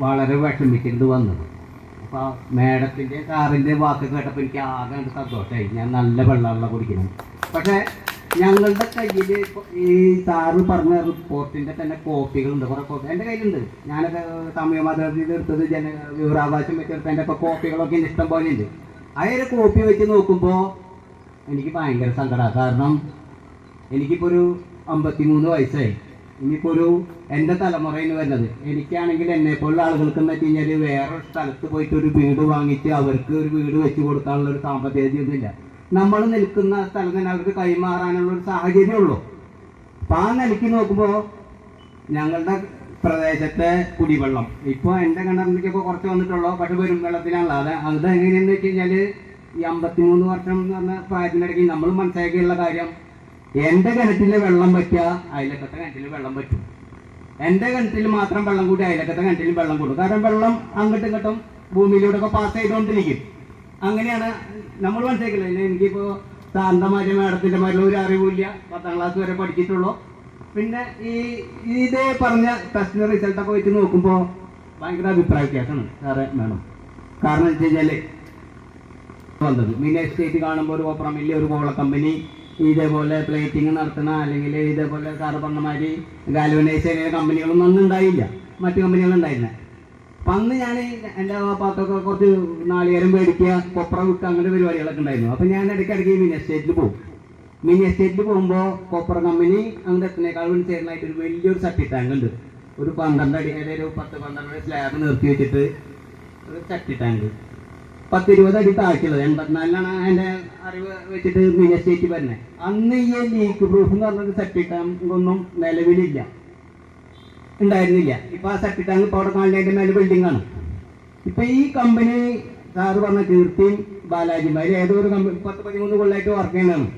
വളരെ വിഷമിച്ചിട്ട് വന്നത്. അപ്പോൾ മേഡത്തിന്റെ കാറിന്റെ വാക്ക് കേട്ടപ്പോൾ എനിക്ക് ആകെ സന്തോഷമായി ഞാൻ നല്ല വെള്ളമുള്ള കുടിക്കണം പക്ഷേ ഞങ്ങളുടെ കയ്യിൽ ഈ സാറ് പറഞ്ഞ റിപ്പോർട്ടിന്റെ തന്നെ കോപ്പികളുണ്ട്. കുറേ കോപ്പി. എന്റെ കയ്യിലുണ്ട്. ഞാനൊക്കെ തമിഴ് മതത്തിൽ എടുത്തത് ജന വിവരാവകാശം വെച്ചെടുത്ത എന്റെ ഒക്കെ കോപ്പികളൊക്കെ ഇഷ്ടം പോലെ ഉണ്ട്. അതിന്റെ കോപ്പി വെച്ച് നോക്കുമ്പോൾ എനിക്ക് ഭയങ്കര സങ്കടമാണ് കാരണം എനിക്കിപ്പോൾ ഒരു അമ്പത്തിമൂന്ന് വയസ്സായി. ഇനിയിപ്പോൾ ഒരു എന്റെ തലമുറയിൽ വരുന്നത്. എനിക്കാണെങ്കിൽ എന്നെ പോലുള്ള ആളുകൾക്ക് എന്ന് വെച്ച് കഴിഞ്ഞാൽ വേറെ സ്ഥലത്ത് പോയിട്ട് ഒരു വീട് വാങ്ങിച്ച് അവർക്ക് ഒരു വീട് വെച്ച് കൊടുക്കാനുള്ള ഒരു സാമ്പത്തികതയൊന്നുമില്ല. നമ്മൾ നിൽക്കുന്ന സ്ഥലം തന്നെ അവർക്ക് കൈമാറാനുള്ള ഒരു സാഹചര്യമുള്ളൂ അപ്പം ആ നിലയ്ക്ക് നോക്കുമ്പോൾ ഞങ്ങളുടെ പ്രദേശത്തെ കുടിവെള്ളം. ഇപ്പോൾ എന്റെ കിണറിലേക്കൊക്കെ കുറച്ച് വന്നിട്ടുള്ളൂ. പക്ഷെ വരും വെള്ളത്തിനാണല്ലോ. അത് അത് എങ്ങനെയാണെന്ന് വെച്ച് കഴിഞ്ഞാൽ ഈ അമ്പത്തിമൂന്ന് വർഷം എന്ന് പറഞ്ഞ പ്രായത്തിനിടയ്ക്ക് നമ്മൾ മനസ്സിലാക്കിയുള്ള കാര്യം എന്റെ കിണറ്റിൽ വെള്ളം പറ്റുക അയലക്കത്തെ കിണറ്റിൽ വെള്ളം പറ്റും എന്റെ കിണറ്റിൽ മാത്രം വെള്ളം കൂട്ടി അയലക്കത്തെ കിണറ്റിൽ വെള്ളം കൂടും. കാരണം വെള്ളം അങ്ങോട്ടും ഇങ്ങോട്ടും ഭൂമിയിലൂടെ ഒക്കെ പാസ് ചെയ്തുകൊണ്ടിരിക്കും അങ്ങനെയാണ് നമ്മൾ മനസ്സിലാക്കില്ല എനിക്കിപ്പോൾ സാറിന്റെ മാഡത്തിന്റെ മാതിരി ഒരു അറിവില്ല പത്താം ക്ലാസ് വരെ പഠിച്ചിട്ടുള്ളൂ. പിന്നെ ഈ ഇതേ പറഞ്ഞ ടെസ്റ്റിന്റെ റിസൾട്ടൊക്കെ വെച്ച് നോക്കുമ്പോൾ ഭയങ്കര അഭിപ്രായ വ്യത്യാസമാണ്. സാറേ മാഡം. കാരണം വെച്ച് കഴിഞ്ഞാൽ വന്നത്. മിനി എസ്റ്റേറ്റ് കാണുമ്പോൾ ഒരു വലിയ ഒരു കോള കമ്പനി ഇതേപോലെ പ്ലേറ്റിംഗ് നടത്തണ അല്ലെങ്കിൽ ഇതേപോലെ സാറ് പറഞ്ഞ മാതിരി ഗാൽവനൈസ് ചെയ്യുന്ന കമ്പനികളൊന്നും അന്ന് ഉണ്ടായില്ല. മറ്റു കമ്പനികളുണ്ടായിരുന്നെ അപ്പം അന്ന് ഞാൻ എന്റെ ഭാഗത്തൊക്കെ കുറച്ച് നാളികേരം മേടിക്കുക കൊപ്ര വിൽക്കുക അങ്ങനത്തെ പരിപാടികളൊക്കെ ഉണ്ടായിരുന്നു. അപ്പം ഞാൻ ഇടയ്ക്കിടയ്ക്ക് മിനി എസ്റ്റേറ്റിൽ പോകും മിനി എസ്റ്റേറ്റിൽ പോകുമ്പോൾ കൊപ്ര കമ്പനി അങ്ങനെ എത്തുന്നേക്കാൾ ചേർന്നായിട്ട് ഒരു വലിയൊരു ചട്ടി ടാങ്ക് ഉണ്ട്. ഒരു പന്ത്രണ്ട് അടി ഒരു പത്ത് പന്ത്രണ്ട് സ്ലാബ് നിർത്തി വെച്ചിട്ട് ഒരു ചട്ടി ടാങ്ക് പത്ത് ഇരുപത് അടി താഴ്ചയുള്ളത് എൺപത്തിനാലിലാണ് എന്റെ അറിവ് വെച്ചിട്ട് മിനി എസ്റ്റേറ്റ് വരുന്നത് അന്ന് ഈ ലീക്ക് പ്രൂഫ് എന്ന് പറഞ്ഞൊരു സെപ്റ്റിക് ഒന്നും നിലവിലില്ല. ഉണ്ടായിരുന്നില്ല. ഇപ്പൊ ആ സെപ്റ്റിക് ടാങ്ക് ഇപ്പോൾ അവിടെ കാണേണ്ട മേലെ ബിൽഡിംഗ് ആണ്. ഇപ്പൊ ഈ കമ്പനി സാറ് പറഞ്ഞ കീർത്തിയും ബാലാജിമാര് ഏതോ ഒരു കമ്പനി പത്ത് പതിമൂന്ന് കൊള്ളായിട്ട് വർക്ക് ചെയ്യുന്നതാണ്.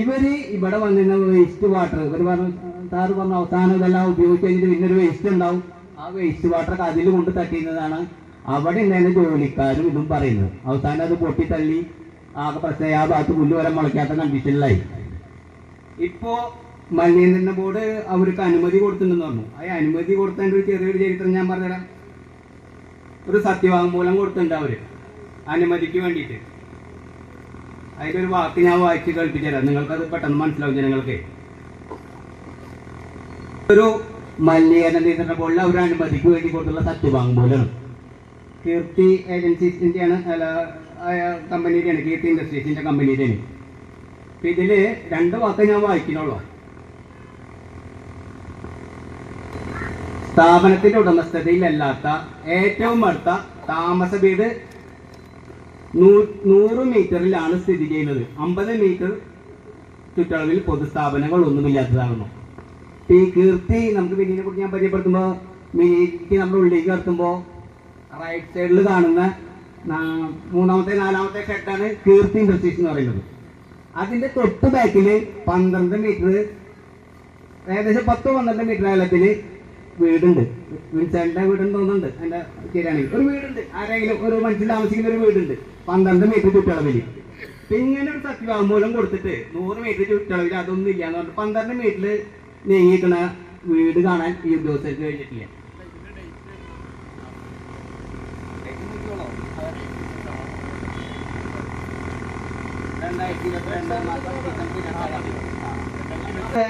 ഇവർ ഇവിടെ വന്നിരുന്ന വേസ്റ്റ് വാട്ടർ ഇവർ പറഞ്ഞ സാറ് പറഞ്ഞ അവസാനം ഇതെല്ലാം ഉപയോഗിച്ച് കഴിഞ്ഞിട്ട് പിന്നൊരു വേസ്റ്റ് ഉണ്ടാവും. ആ വേസ്റ്റ് വാട്ടർ അതിൽ കൊണ്ട് തട്ടിയിരുന്നതാണ് അവിടെ ഉണ്ടായിരുന്ന ജോലിക്കാരും ഇതും പറയുന്നത് അവസാനം അത് പൊട്ടിത്തള്ളി ആകെ പ്രശ്നം ആ ഭാഗത്ത് പുല്ല് വരെ മുളയ്ക്കാത്ത കണ്ടീഷനിലായി. ഇപ്പോ മലിനീകരണ ബോർഡ് അവർക്ക് അനുമതി കൊടുത്തിട്ടുണ്ടെന്ന് പറഞ്ഞു. ആ അനുമതി കൊടുത്തതിന്റെ ഒരു ചെറിയൊരു ചരിത്രം ഞാൻ പറഞ്ഞുതരാം. ഒരു സത്യവാങ്മൂലം കൊടുത്തിട്ടുണ്ട് അവർ. അനുമതിക്ക് വേണ്ടിയിട്ട്. അതിലൊരു വാക്ക് ഞാൻ വായിച്ച് കേൾപ്പിച്ചു നിങ്ങൾക്ക് അത് പെട്ടെന്ന് മനസ്സിലാവും ജനങ്ങൾക്ക്. ഒരു മലിനീകരണ നിയന്ത്രണ ബോർഡിൽ അവർ അനുമതിക്ക് വേണ്ടി കൊടുത്തുള്ള സത്യവാങ്മൂലമാണ്. കീർത്തി ഏജൻസീസിന്റെയാണ് അല്ല കമ്പനിയുടെയാണ് കീർത്തി ഇൻഡസ്ട്രീസിന്റെ കമ്പനിയുടെയാണ്. അപ്പൊ ഇതിൽ രണ്ട് വാക്ക് ഞാൻ വായിക്കുന്നുള്ളൂ. സ്ഥാപനത്തിന്റെ ഉടമസ്ഥതയിലല്ലാത്ത ഏറ്റവും അടുത്ത താമസ വീട് നൂറ് മീറ്ററിലാണ് സ്ഥിതി ചെയ്യുന്നത്. അമ്പത് മീറ്റർ ചുറ്റളവിൽ പൊതുസ്ഥാപനങ്ങൾ ഒന്നുമില്ലാത്തതാകുന്നു. ഈ കീർത്തി നമുക്ക് മിനിനെ കുറിച്ച് ഞാൻ പരിചയപ്പെടുത്തുമ്പോൾ മിനിക്ക് നമ്മുടെ ഉള്ളിലേക്ക് കടത്തുമ്പോൾ റൈറ്റ് സൈഡിൽ കാണുന്ന മൂന്നാമത്തെ നാലാമത്തെ ഷെഡാണ് കീർത്തി ഇൻഡസ്ട്രീസ് എന്ന് പറയുന്നത്. അതിന്റെ തൊട്ട് ബാക്കിൽ പന്ത്രണ്ട് മീറ്റർ ഏകദേശം പത്തോ പന്ത്രണ്ട് മീറ്റർ അകലത്തിൽ വീടുണ്ട്. വിൻസെന്റിന്റെ വീടുണ്ട് തോന്നുന്നുണ്ട്? എന്റെ ശരിയാണെങ്കിൽ ഒരു വീടുണ്ട്. ആരെങ്കിലും ഒരു മനുഷ്യൻ താമസിക്കുന്ന ഒരു വീടുണ്ട്. പന്ത്രണ്ട് മീറ്റർ ചുറ്റളവിൽ പിന്നെ ഇങ്ങനെ ഒരു സത്യവാങ്മൂലം കൊടുത്തിട്ട് നൂറ് മീറ്റർ ചുറ്റളവിൽ അതൊന്നും ഇല്ല എന്ന് പറഞ്ഞിട്ട് പന്ത്രണ്ട് മീറ്ററിൽ നീങ്ങിക്കണ വീട് കാണാൻ ഈ ഉദ്യോഗസ്ഥർക്ക് കഴിഞ്ഞിട്ടില്ല.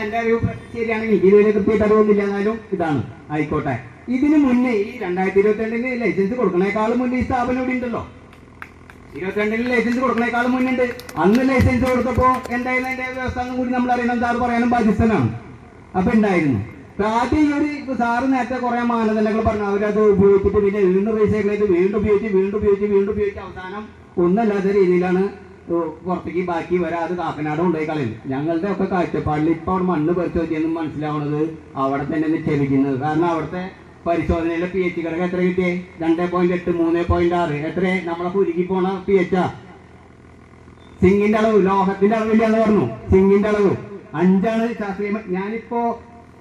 എന്റെ അറിവ് ശരിയാണെങ്കിൽ ഇതുവരെ കൃത്യമായിട്ട് അറിവൊന്നുമില്ല എന്നാലും ഇതാണ് ആയിക്കോട്ടെ. ഇതിന് മുന്നേ ഈ രണ്ടായിരത്തി ഇരുപത്തിരണ്ടിന് ലൈസൻസ് കൊടുക്കണേക്കാളും മുന്നേ ഈ സ്ഥാപനം ഇവിടെ ഉണ്ടല്ലോ. ഇരുപത്തിരണ്ടിന് ലൈസൻസ് കൊടുക്കണേക്കാളും മുന്നേ ഉണ്ട്. അന്ന് ലൈസൻസ് കൊടുത്തപ്പോ എന്തായാലും അതിന്റെ വ്യവസ്ഥ കൂടി നമ്മൾ അറിയണം. സാറ് പറയാനും ബാധ്യസ്ഥനാണ്. അപ്പൊ ഉണ്ടായിരുന്നു ആദ്യം ഈ ഒരു സാറ് നേരത്തെ കുറെ മാനദണ്ഡങ്ങൾ പറഞ്ഞു. അവരത് ഉപയോഗിച്ചിട്ട് പിന്നെ വീണ്ടും റീസൈക്കിൾ ചെയ്ത് വീണ്ടും ഉപയോഗിച്ച് വീണ്ടും ഉപയോഗിച്ച് വീണ്ടും ഉപയോഗിച്ച് അവസാനം ഒന്നല്ലാത്ത രീതിയിലാണ് പുറത്തേക്ക് ബാക്കി വരാതെ കാക്കനാട് കൊണ്ടുപോയി കളയുന്നത് ഞങ്ങളുടെ ഒക്കെ കാഴ്ചപ്പാടിൽ ഇപ്പൊ അവിടെ മണ്ണ് പരിശോധിച്ചെന്ന് മനസ്സിലാവുന്നത് അവിടെ തന്നെ നിക്ഷേപിക്കുന്നത്. കാരണം അവിടുത്തെ പരിശോധനയിലെ പി എച്ച് കിടക്ക് എത്ര കിട്ടിയേ? രണ്ട് പോയിന്റ് എട്ട് മൂന്ന് പോയിന്റ് ആറ്. എത്ര നമ്മളെ കുരുക്കി പോണ പി എച്ചാ സിങ്ങിന്റെ അളവ് ലോഹത്തിന്റെ അളവില്ല എന്ന് പറഞ്ഞു. സിംഗിന്റെ അളവ്. അഞ്ചാണ് ശാസ്ത്രീയ ഞാനിപ്പോ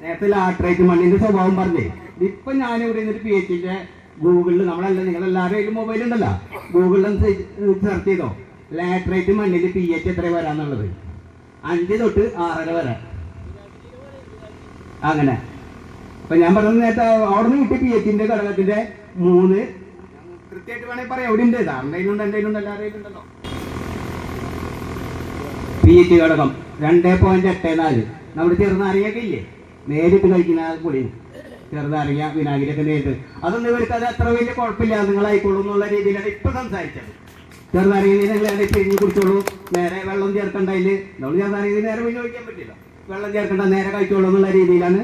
നേരത്തെ ലാട്രേറ്റ് മണ്ണിന്റെ സ്വഭാവം പറഞ്ഞേ. ഇപ്പൊ ഞാൻ ഇവിടെ നിന്നിട്ട് പി എച്ചിന്റെ ഗൂഗിളിൽ നമ്മളല്ല നിങ്ങളെല്ലാവരും മൊബൈൽ ഉണ്ടല്ലോ. ഗൂഗിളിൽ സെർച്ച് ചെയ്തോ? ലാട്രേറ്റ് മണ്ണിൽ പി എച്ച് എത്ര വരാന്നുള്ളത് അഞ്ച് തൊട്ട് ആറര വരെ. അങ്ങനെ. അപ്പൊ ഞാൻ പറഞ്ഞത് നേരത്തെ അവിടെ നിന്ന് കിട്ടിയ പി എച്ചിന്റെ ഘടകത്തിന്റെ മൂന്ന്. കൃത്യമായിട്ട് വേണമെങ്കിൽ പറയാം. എവിടെ ഉണ്ട് സാറിന്റെ കയ്യിലുണ്ട്? എന്റെ കയ്യിലുണ്ട്. എല്ലാവരുടെ ഉണ്ടല്ലോ പി എച്ച് ഘടകം. രണ്ട് പോയിന്റ് എട്ട് നാല്. നമ്മുടെ ചെറുനാരങ്ങയൊക്കെ ഇല്ലേ? നേരിട്ട് കഴിക്കുന്ന പൊളി. ചെറുനാരങ്ങ വിനാഗിരിയൊക്കെ നേരിട്ട്. അതൊന്നും ഇവർക്ക് അത് അത്ര വലിയ കുഴപ്പമില്ല. നിങ്ങളായിക്കോളൂ എന്നുള്ള രീതിയിലാണ് ഇപ്പൊ സംസാരിച്ചത്. നിങ്ങൾ ഇടയിൽ പിഴിഞ്ഞ് കുടിച്ചോളൂ. നേരെ വെള്ളം ചേർക്കണ്ടതിൽ നമ്മൾ ചെറുനാരങ്ങ നേരെ വിനിയോഗിക്കാൻ പറ്റില്ല. വെള്ളം ചേർക്കണ്ട നേരെ കഴിച്ചോളൂ എന്നുള്ള രീതിയിലാണ്.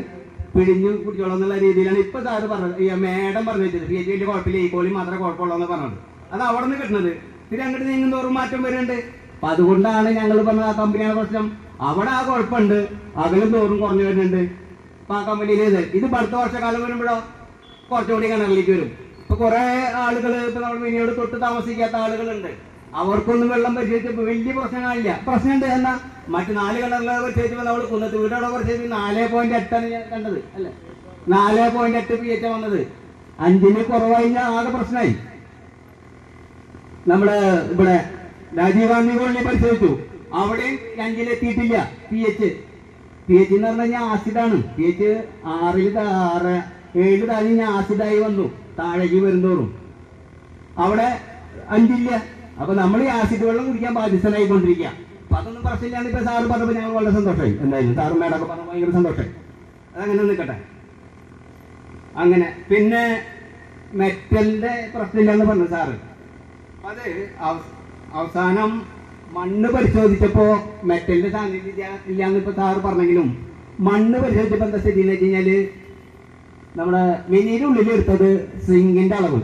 പിഴിഞ്ഞ് കുടിച്ചോളൂ എന്നുള്ള രീതിയിലാണ്. ഇപ്പൊ സാറ് പറഞ്ഞത്. മേഡം പറഞ്ഞു വെച്ചത്. പി എച്ച് വലിയ കുഴപ്പമില്ല ഈ കോളി മാത്രമേ കുഴപ്പമുള്ളൂ എന്ന് പറഞ്ഞത്. അത് അവിടെ നിന്ന് കിട്ടുന്നത്. തിരി അങ്ങോട്ട് നീങ്ങുന്നതോറും മാറ്റം വരുന്നുണ്ട്. അപ്പൊ അതുകൊണ്ടാണ് ഞങ്ങൾ പറഞ്ഞത് ആ കമ്പനിയുടെ പ്രശ്നം. അവിടെ ആ കുഴപ്പമുണ്ട്. അകലും തോറും കുറഞ്ഞു വരുന്നുണ്ട്. അപ്പൊ ആ കമ്പനിയിൽ ഇത് ഇത് അടുത്ത വർഷക്കാലം വരുമ്പോഴോ? കുറച്ചുകൂടി കിണറിലേക്ക് വരും. കുറെ ആളുകൾ ഇപ്പൊ നമ്മൾ മിനിയോട് തൊട്ട് താമസിക്കാത്ത ആളുകളുണ്ട്. അവർക്കൊന്നും വെള്ളം പരിശോധിച്ചപ്പോൾ വലിയ പ്രശ്നങ്ങളില്ല. പ്രശ്നമുണ്ട് എന്നാ മറ്റു നാല് കിണറിലെ പരിശോധിച്ചപ്പോൾ നമ്മൾ കുന്നത്ത് വീടോടെ പരിശോധിച്ച് നാല് പോയിന്റ് എട്ടാണ് ഞാൻ കണ്ടത് അല്ലേ? നാല് പോയിന്റ് എട്ട് പി എച്ച് വന്നത്. അഞ്ചിന് കുറവായി ആകെ പ്രശ്നമായി. നമ്മുടെ ഇവിടെ രാജീവ് ഗാന്ധി കോളനി പരിശോധിച്ചു. അവിടെയും അഞ്ചിലെത്തിയിട്ടില്ല പി എച്ച് പി എച്ച് എന്ന് പറഞ്ഞു കഴിഞ്ഞാൽ ആസിഡാണ് പി എച്ച് ആറിൽ ആറ് ഏഴ് താഴെ ഞാൻ ആസിഡായി വന്നു. താഴേക്ക് വരുന്നോറും അവിടെ അഞ്ചില്ല. അപ്പൊ നമ്മൾ ഈ ആസിഡ് വെള്ളം കുടിക്കാൻ ബാധ്യസ്ഥനായിക്കൊണ്ടിരിക്കുക അപ്പൊ അതൊന്നും പ്രശ്നമില്ലാണ് ഇപ്പൊ സാറ് പറഞ്ഞപ്പോൾ ഞങ്ങൾ വളരെ സന്തോഷമായി. എന്തായാലും സാറും മേഡമൊക്കെ പറഞ്ഞു ഭയങ്കര സന്തോഷമായി. അതങ്ങനെ നിൽക്കട്ടെ അങ്ങനെ. പിന്നെ മെറ്റലിന്റെ പ്രശ്നമില്ലെന്ന് പറഞ്ഞു സാറ്. അത് അവ- അവസാനം മണ്ണ് പരിശോധിച്ചപ്പോ മെറ്റലിന്റെ സാന്നിധ്യം ഇല്ലാന്ന് ഇപ്പൊ സാറ് പറഞ്ഞെങ്കിലും മണ്ണ് പരിശോധിച്ചപ്പോ എന്താ സ്ഥിതി എന്ന് വെച്ച് കഴിഞ്ഞാൽ നമ്മുടെ മിനിയുടെ ഉള്ളിൽ എടുത്തത് സിങ്കിന്റെ അളവ്.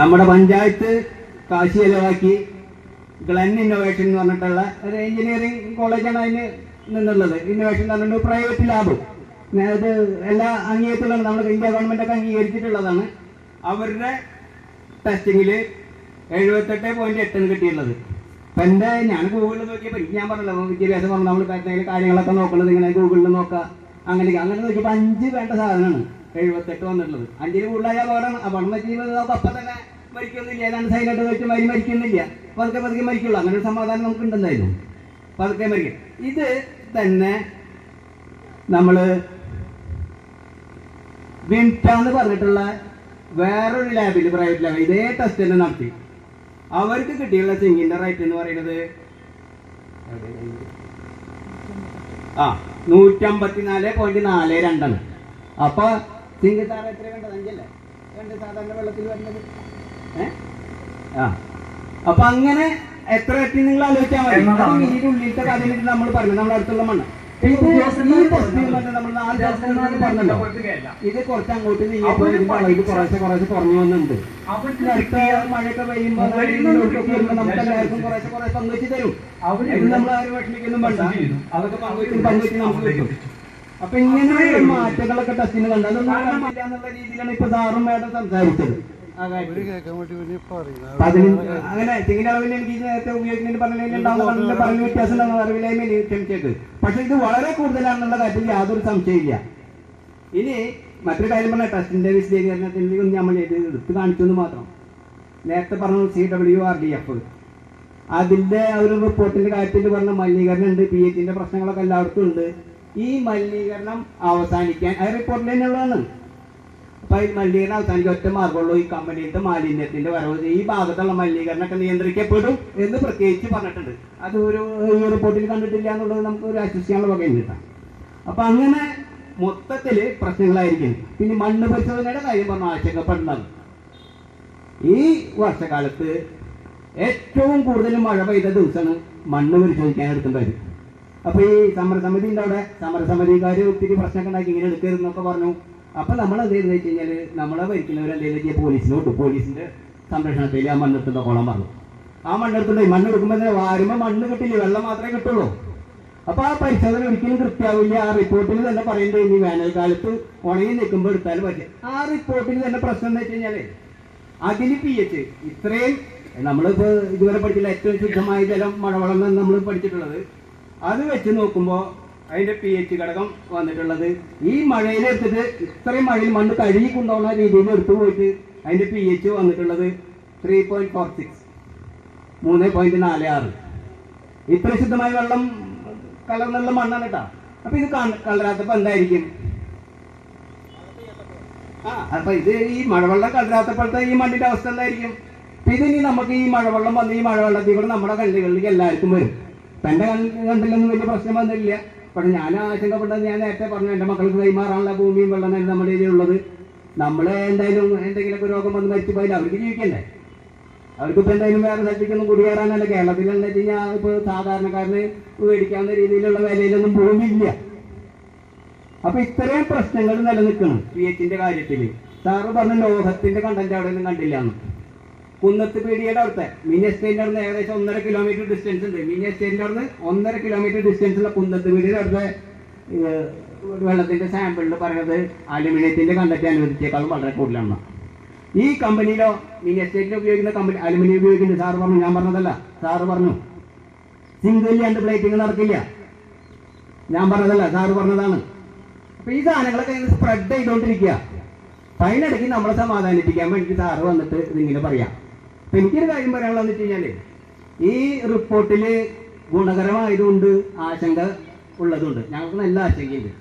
നമ്മുടെ പഞ്ചായത്ത് കാശി ചെലവാക്കി ഗ്ലൻ ഇന്നോവേഷൻ എന്ന് പറഞ്ഞിട്ടുള്ള ഒരു എഞ്ചിനീയറിംഗ് കോളേജാണ് അതിന് നിന്നുള്ളത്. ഇന്നോവേഷൻ എന്ന് പറഞ്ഞിട്ട് പ്രൈവറ്റ് ലാബ് അത് എല്ലാ അംഗീകരിച്ചുള്ള നമ്മുടെ ഇന്ത്യ ഗവൺമെന്റ് ഒക്കെ അംഗീകരിച്ചിട്ടുള്ളതാണ്. അവരുടെ ടെസ്റ്റിങ്ങിൽ എഴുപത്തെട്ട് പോയിന്റ് എട്ടാണ് കിട്ടിയിട്ടുള്ളത്. അപ്പൊ എന്റെ ഞാൻ ഗൂഗിളിൽ നോക്കിയപ്പോൾ ഞാൻ പറഞ്ഞല്ലോ വിദ്യാഭ്യാസം പറഞ്ഞു നമ്മൾ എന്തെങ്കിലും കാര്യങ്ങളൊക്കെ നോക്കുന്നത് ഇങ്ങനെ ഗൂഗിളിൽ നോക്കുക അങ്ങനെ അങ്ങനെ നോക്കിയപ്പോൾ അഞ്ച് വേണ്ട സാധനമാണ് എഴുപത്തെട്ട് വന്നിട്ടുള്ളത്. അഞ്ചിന് കൂടുതലായ അപകടമാണ് അപകടം വെച്ച് നമുക്ക് അപ്പം തന്നെ മരിക്കൊന്നുമില്ല ഏതാണ്ട് സൈലന്റ് വെച്ച് മരി മരിക്കുന്നില്ല. പതുക്കെ പതുക്കെ മരിക്കുള്ളൂ. അങ്ങനെ ഒരു സമാധാനം നമുക്ക് ഉണ്ടെന്നായിരുന്നു പതുക്കെ മരിക്കും. ഇത് തന്നെ നമ്മൾ വിന്റ എന്ന് പറഞ്ഞിട്ടുള്ള വേറൊരു ലാബിൽ പ്രൈവറ്റ് ലാബ് ഇതേ ടെസ്റ്റ് തന്നെ നടത്തി. അവർക്ക് കിട്ടിയുള്ള സിങ്കിന്റെ റേറ്റ് എന്ന് പറയുന്നത്? ആ നൂറ്റമ്പത്തിനാല് പോയിന്റ് നാല് രണ്ടാണ്. അപ്പൊ സിങ്ക് സാർ എത്ര കണ്ടത് അഞ്ചല്ലേ? രണ്ട് സാധാരണ വെള്ളത്തിൽ വരുന്നത്. ഏഹ് ആ. അപ്പൊ അങ്ങനെ എത്ര എത്തി നിങ്ങൾ ആലോചിച്ചാൽ മതി. ഉള്ളിലത്തെ കാര്യം നമ്മൾ പറഞ്ഞു. നമ്മുടെ അടുത്തുള്ള മണ്ണ്. ഇത് ഈ ടെസ്റ്റ് നമ്മൾ നാല് പറഞ്ഞല്ലോ. ഇത് കുറച്ച് അങ്ങോട്ട് നീങ്ങിയപ്പോൾ ഇതിന്റെ അളവ് കുറേശ്ശെ കുറേശ്ശെ കുറഞ്ഞു വന്നിട്ടുണ്ട്. അടുത്ത മഴയൊക്കെ പെയ്യുമ്പോൾ നമുക്ക് എല്ലാവർക്കും കുറേശ്ശെ കുറേശ്ശെ പങ്കുവെച്ച് തരും. അവർ നമ്മൾ ആരും വിഷമിക്കൊന്നും വേണ്ട. അതൊക്കെ പങ്കുവെച്ച് പങ്കുവെച്ച് നമുക്ക് കിട്ടും. അപ്പൊ ഇങ്ങനെ മാറ്റങ്ങളൊക്കെ ടെസ്റ്റിന് കണ്ടത് എന്നുള്ള രീതിയിലാണ് ഇപ്പൊ സാറും മേഡം സംസാരിച്ചത്. അങ്ങനെ അളവിൽ എനിക്ക് ഇത് നേരത്തെ ഉപയോഗിക്കുന്നതിന് പറഞ്ഞ പറഞ്ഞ വ്യത്യാസം ഉണ്ടാകുന്ന അറിവില്ലായ്മ ക്ഷമിച്ചേക്ക്. പക്ഷെ ഇത് വളരെ കൂടുതലാണെന്നുള്ള കാര്യത്തിൽ യാതൊരു സംശയമില്ല ഇനി മറ്റൊരു കാര്യം പറഞ്ഞ ടെസ്റ്റിന്റെ വിശദീകരണത്തിൽ നമ്മൾ എടുത്ത് കാണിച്ചെന്ന് മാത്രം. നേരത്തെ പറഞ്ഞു C W R D F അതിന്റെ ആ ഒരു റിപ്പോർട്ടിന്റെ കാര്യത്തിൽ പറഞ്ഞ മലിനീകരണം ഉണ്ട് പി എച്ചിന്റെ പ്രശ്നങ്ങളൊക്കെ എല്ലായിടത്തും ഉണ്ട്. ഈ മലിനീകരണം അവസാനിക്കാൻ ആ റിപ്പോർട്ടിൽ തന്നെയുള്ളതാണ് അപ്പൊ ഈ മലിനീകരണം അവസാനിക്കാൻ ഒറ്റ മാർഗമുള്ളൂ ഈ കമ്പനിയുടെ മാലിന്യത്തിന്റെ വരവ് ഈ ഭാഗത്തുള്ള മലിനീകരണമൊക്കെ നിയന്ത്രിക്കപ്പെടും എന്ന് പ്രത്യേകിച്ച് പറഞ്ഞിട്ടുണ്ട്. അത് ഒരു ഈ റിപ്പോർട്ടിൽ കണ്ടിട്ടില്ല എന്നുള്ളത് നമുക്ക് ഒരു ആശ്വസിക്കാനുള്ള വകയും കിട്ടാം. അപ്പൊ അങ്ങനെ മൊത്തത്തിൽ പ്രശ്നങ്ങളായിരിക്കും. പിന്നെ മണ്ണ് പരിശോധനയുടെ കാര്യം പറഞ്ഞ ആശങ്കപ്പെടുന്നത് ഈ വർഷകാലത്ത് ഏറ്റവും കൂടുതൽ മഴ പെയ്ത ദിവസമാണ് മണ്ണ് പരിശോധിക്കാൻ എടുക്കേണ്ടത്. അപ്പൊ ഈ സമരസമിതിന്റെ അവിടെ സമരസമിതിക്കാർ ഒത്തിരി പ്രശ്നമൊക്കെ ഉണ്ടാക്കി ഇങ്ങനെ എടുക്കരുതെന്നൊക്കെ പറഞ്ഞു. അപ്പൊ നമ്മൾ എന്ത് ചെയ്തെന്ന് വെച്ച് കഴിഞ്ഞാൽ നമ്മളെ ഭരിക്കുന്നവർ എന്തെങ്കിലും ചെയ്യാൻ പോലീസിന് വിട്ടു പോലീസിന്റെ സംരക്ഷണത്തിൽ ആ മണ്ണെടുത്തുന്ന കുളം പറഞ്ഞു. ആ മണ്ണെടുത്തുണ്ട് മണ്ണ് എടുക്കുമ്പോൾ വാരുമ്പോൾ മണ്ണ് കിട്ടില്ല? വെള്ളം മാത്രമേ കിട്ടുള്ളൂ. അപ്പൊ ആ പരിശോധന ഒരിക്കലും കൃത്യാവില്ല ആ റിപ്പോർട്ടിൽ തന്നെ പറയുന്നത് ഇനി വേനൽക്കാലത്ത് ഉണങ്ങി നിൽക്കുമ്പോൾ എടുത്താൽ പറ്റും ആ റിപ്പോർട്ടിൽ തന്നെ പ്രശ്നം എന്ന് വെച്ച് കഴിഞ്ഞാൽ അതിന് പി എച്ച് ഇത്രയും നമ്മളിപ്പോ ഇതുവരെ പഠിച്ചില്ല ഏറ്റവും ശുദ്ധമായ ജലം മഴവെള്ളം നമ്മൾ പഠിച്ചിട്ടുള്ളത്. അത് വെച്ച് നോക്കുമ്പോൾ അതിന്റെ പി എച്ച് ഘടകം വന്നിട്ടുള്ളത്. ഈ മഴയിൽ എടുത്തിട്ട് ഇത്രയും മഴയിൽ മണ്ണ് കഴുകി കൊണ്ടുപോകുന്ന രീതിയിൽ എടുത്തു പോയിട്ട് അതിന്റെ പി എച്ച് വന്നിട്ടുള്ളത് ത്രീ പോയിന്റ് ഫോർ സിക്സ് മൂന്ന് പോയിന്റ് നാല് ആറ്. ഇത്ര ശുദ്ധമായ വെള്ളം കലർന്നുള്ള മണ്ണാണ് കേട്ടോ. അപ്പൊ ഇത് കലരാത്തപ്പോ എന്തായിരിക്കും? ആ അപ്പൊ ഇത് ഈ മഴവെള്ളം കലരാത്തപ്പോഴത്തെ ഈ മണ്ണിന്റെ അവസ്ഥ എന്തായിരിക്കും? ഇതിനി നമുക്ക് ഈ മഴവെള്ളം വന്ന് ഈ മഴവെള്ളത്തിൽ കൂടെ നമ്മുടെ കല്ലുകളിലേക്ക് എല്ലാവർക്കും വരും. തന്റെ കണ്ടിലൊന്നും വലിയ പ്രശ്നം വന്നില്ല പക്ഷെ ഞാൻ ആശങ്കപ്പെട്ടത് ഞാൻ നേരത്തെ പറഞ്ഞു എന്റെ മക്കൾക്ക് കൈമാറാനുള്ള ഭൂമിയും വെള്ളം തന്നെ നമ്മുടെ ഇതിലുള്ളത് നമ്മൾ എന്തായാലും എന്തെങ്കിലുമൊക്കെ രോഗം വന്ന് മരിച്ചു പോയാൽ അവർക്ക് ജീവിക്കണ്ടേ? അവർക്ക് ഇപ്പൊ എന്തായാലും വേറെ സ്ഥലത്തേക്കൊന്നും കുടിയേറാനല്ല. കേരളത്തിൽ എന്താ വെച്ച് കഴിഞ്ഞാൽ ഇപ്പൊ സാധാരണക്കാരന് മേടിക്കാവുന്ന രീതിയിലുള്ള വിലയിലൊന്നും ഭൂമിയില്ല. അപ്പൊ ഇത്രയും പ്രശ്നങ്ങൾ നിലനിൽക്കണം പി എച്ചിന്റെ കാര്യത്തിൽ. സാറ് പറഞ്ഞ ലോഹത്തിന്റെ കണ്ടന്റ് അവിടെ ഒന്നും കണ്ടില്ല എന്ന്. കുന്നത്ത് പീടിയുടെ അവിടുത്തെ മിനി എസ്റ്റേറ്റിന്റെ അവിടെ ഏകദേശം ഒന്നര കിലോമീറ്റർ ഡിസ്റ്റൻസ് ഉണ്ട്. മിനി എസ്റ്റേറ്റിന്റെ അവിടെ ഒന്നര കിലോമീറ്റർ ഡിസ്റ്റൻസുള്ള കുന്നത്ത് പീടിയുടെ അടുത്ത് വെള്ളത്തിന്റെ സാമ്പിളിൽ പറയുന്നത് അലുമിനിയത്തിന്റെ കണ്ടന്റ് അനുവദിച്ചേക്കാളും വളരെ കൂടുതലാണ്. ഈ കമ്പനിയിലോ മിനി എസ്റ്റേറ്റിൽ ഉപയോഗിക്കുന്ന കമ്പനി അലുമിനിയം ഉപയോഗിക്കുന്നുണ്ട്. സാറ് പറഞ്ഞു ഞാൻ പറഞ്ഞതല്ല. സാറ് പറഞ്ഞു സിംഗിൾ രണ്ട് പ്ലേറ്റിംഗ് നടക്കില്ല. ഞാൻ പറഞ്ഞതല്ല സാറ് പറഞ്ഞതാണ്. അപ്പൊ ഈ സാധനങ്ങളൊക്കെ സ്പ്രെഡ് ചെയ്തുകൊണ്ടിരിക്കുക അതിനിടയ്ക്ക് നമ്മളെ സമാധാനിപ്പിക്കാൻ വേണ്ടി സാറ് വന്നിട്ട് ഇതിങ്ങനെ പറയാം. അപ്പൊ എനിക്കൊരു കാര്യം പറയാനുള്ളതെന്ന് വെച്ച് കഴിഞ്ഞാൽ ഈ റിപ്പോർട്ടിൽ ഗുണകരമായതുകൊണ്ട് ആശങ്ക ഉള്ളതുണ്ട്. ഞങ്ങൾക്ക് നല്ല ആശങ്കയുണ്ട്.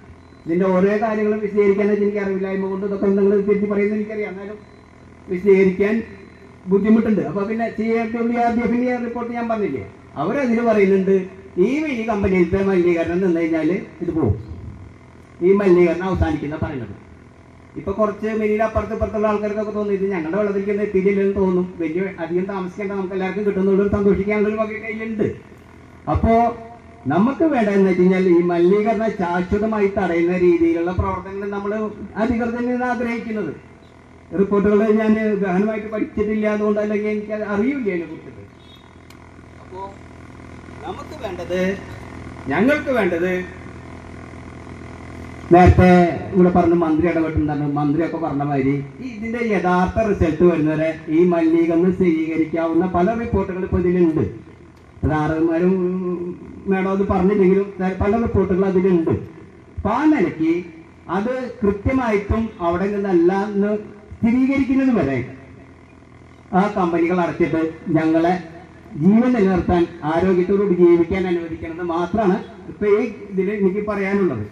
ഇതിന്റെ ഓരോ കാര്യങ്ങളും വിശദീകരിക്കാൻ എനിക്ക് അറിവില്ലായ്മ കൊണ്ട് ഇതൊക്കെ നിങ്ങൾ തിരിച്ച് പറയുന്നത് എനിക്കറിയാം. എന്നാലും വിശദീകരിക്കാൻ ബുദ്ധിമുട്ടുണ്ട്. അപ്പോൾ പിന്നെ C F W R D report ഞാൻ പറഞ്ഞില്ലേ? അവരതിന് പറയുന്നുണ്ട് ഈ വലിയ കമ്പനിയിലത്തെ മലിനീകരണം നിന്ന് കഴിഞ്ഞാൽ ഇത് പോകും ഈ മലിനീകരണം അവസാനിക്കുന്ന പറയുന്നത്. ഇപ്പൊ കുറച്ച് മെനിയിൽ അപ്പുറത്ത് ഇപ്പുറത്തുള്ള ആൾക്കാർക്കൊക്കെ തോന്നുന്നു ഇത് ഞങ്ങളുടെ വെള്ളത്തിലേക്ക് എത്തിയില്ലെന്ന് തോന്നും. വലിയ അധികം താമസിക്കേണ്ട നമുക്ക് എല്ലാവർക്കും കിട്ടുന്നുള്ളൂ സന്തോഷിക്കാനുള്ള ഒരു വക കയ്യിലുണ്ട്. അപ്പോ നമുക്ക് വേണ്ട എന്ന് വെച്ച് കഴിഞ്ഞാൽ ഈ മലിനീകരണം ശാശ്വതമായി തടയുന്ന രീതിയിലുള്ള പ്രവർത്തനങ്ങൾ നമ്മൾ അധികൃതരിൽ നിന്ന് ആഗ്രഹിക്കുന്നത്. റിപ്പോർട്ടുകൾ ഞാൻ ഗഹനമായിട്ട് പഠിച്ചിട്ടില്ല അതുകൊണ്ട് അല്ലെങ്കിൽ എനിക്ക് അറിയില്ല അതിനെ കുറിച്ചിട്ട് അപ്പോ നമുക്ക് വേണ്ടത് ഞങ്ങൾക്ക് വേണ്ടത് നേരത്തെ ഇവിടെ പറഞ്ഞു മന്ത്രി ഇടപെട്ടുണ്ടായിരുന്നു മന്ത്രിയൊക്കെ പറഞ്ഞ മാതിരി ഇതിന്റെ യഥാർത്ഥ റിസൾട്ട് വരുന്നവരെ ഈ മലിനീകരണം സ്ഥിരീകരിക്കാവുന്ന പല റിപ്പോർട്ടുകൾ ഇപ്പോൾ ഇതിലുണ്ട്. സാറന്മാരും മേഡം അത് പറഞ്ഞില്ലെങ്കിലും പല റിപ്പോർട്ടുകൾ അതിലുണ്ട്. അപ്പൊ ആ നിലയ്ക്ക് അത് കൃത്യമായിട്ടും അവിടെ നിന്നല്ല എന്ന് സ്ഥിരീകരിക്കുന്നത് വരെ ആ കമ്പനികൾ അടച്ചിട്ട് ഞങ്ങളെ ജീവൻ നിലനിർത്താൻ ആരോഗ്യത്തോടുകൂടി ജീവിക്കാൻ അനുവദിക്കണം അനുവദിക്കണമെന്ന് മാത്രമാണ് ഇപ്പൊ ഈ ഇതിൽ എനിക്ക് പറയാനുള്ളത്.